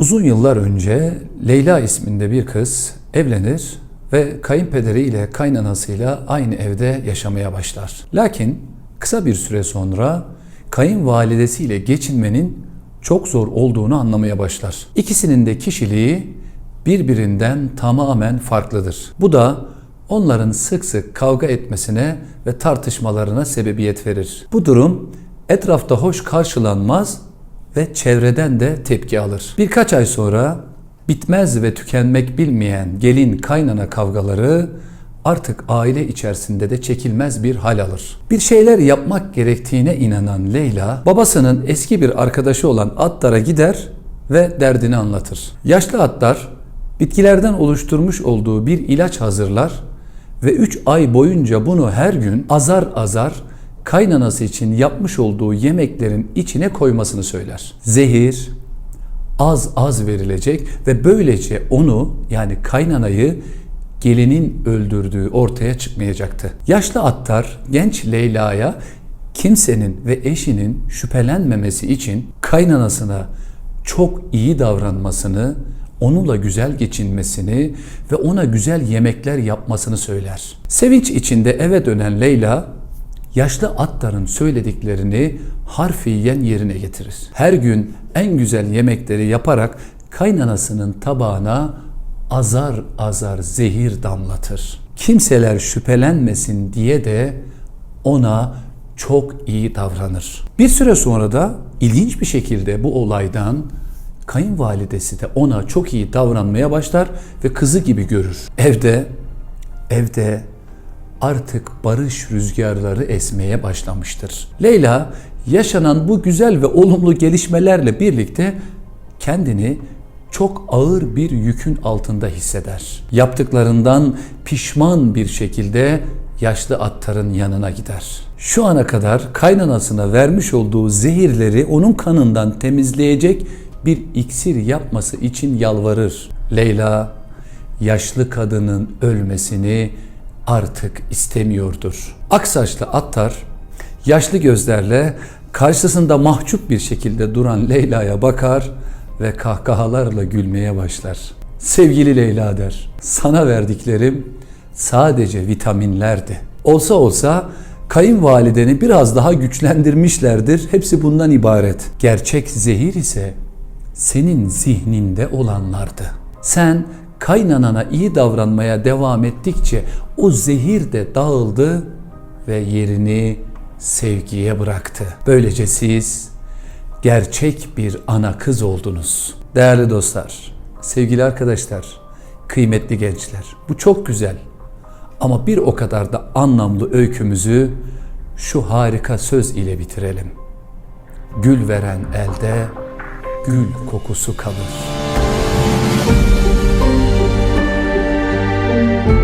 Uzun yıllar önce Leyla isminde bir kız evlenir ve kayınpederiyle kaynanasıyla aynı evde yaşamaya başlar. Lakin kısa bir süre sonra kayınvalidesiyle geçinmenin çok zor olduğunu anlamaya başlar. İkisinin de kişiliği birbirinden tamamen farklıdır. Bu da onların sık sık kavga etmesine ve tartışmalarına sebebiyet verir. Bu durum etrafta hoş karşılanmaz ve çevreden de tepki alır. Birkaç ay sonra bitmez ve tükenmek bilmeyen gelin kaynana kavgaları artık aile içerisinde de çekilmez bir hal alır. Bir şeyler yapmak gerektiğine inanan Leyla, babasının eski bir arkadaşı olan Attar'a gider ve derdini anlatır. Yaşlı Attar, bitkilerden oluşturmuş olduğu bir ilaç hazırlar ve 3 ay boyunca bunu her gün azar azar kaynanası için yapmış olduğu yemeklerin içine koymasını söyler. Zehir az az verilecek ve böylece onu yani kaynanayı gelinin öldürdüğü ortaya çıkmayacaktı. Yaşlı attar genç Leyla'ya kimsenin ve eşinin şüphelenmemesi için kaynanasına çok iyi davranmasını, onunla güzel geçinmesini ve ona güzel yemekler yapmasını söyler. Sevinç içinde eve dönen Leyla yaşlı atların söylediklerini harfiyen yerine getirir. Her gün en güzel yemekleri yaparak kaynanasının tabağına azar azar zehir damlatır. Kimseler şüphelenmesin diye de ona çok iyi davranır. Bir süre sonra da ilginç bir şekilde bu olaydan kayınvalidesi de ona çok iyi davranmaya başlar ve kızı gibi görür. Evde evde artık barış rüzgarları esmeye başlamıştır. Leyla yaşanan bu güzel ve olumlu gelişmelerle birlikte kendini çok ağır bir yükün altında hisseder. Yaptıklarından pişman bir şekilde yaşlı attarın yanına gider. Şu ana kadar kaynanasına vermiş olduğu zehirleri onun kanından temizleyecek bir iksir yapması için yalvarır. Leyla yaşlı kadının ölmesini artık istemiyordur. Aksaçlı attar yaşlı gözlerle karşısında mahcup bir şekilde duran Leyla'ya bakar ve kahkahalarla gülmeye başlar. Sevgili Leyla der, sana verdiklerim sadece vitaminlerdi. Olsa olsa kayınvalideni biraz daha güçlendirmişlerdir. Hepsi bundan ibaret. Gerçek zehir ise senin zihninde olanlardı. Sen kaynanana iyi davranmaya devam ettikçe o zehir de dağıldı ve yerini sevgiye bıraktı. Böylece siz gerçek bir ana kız oldunuz. Değerli dostlar, sevgili arkadaşlar, kıymetli gençler. Bu çok güzel. Ama bir o kadar da anlamlı öykümüzü şu harika söz ile bitirelim. Gül veren elde gül kokusu kalır. Müzik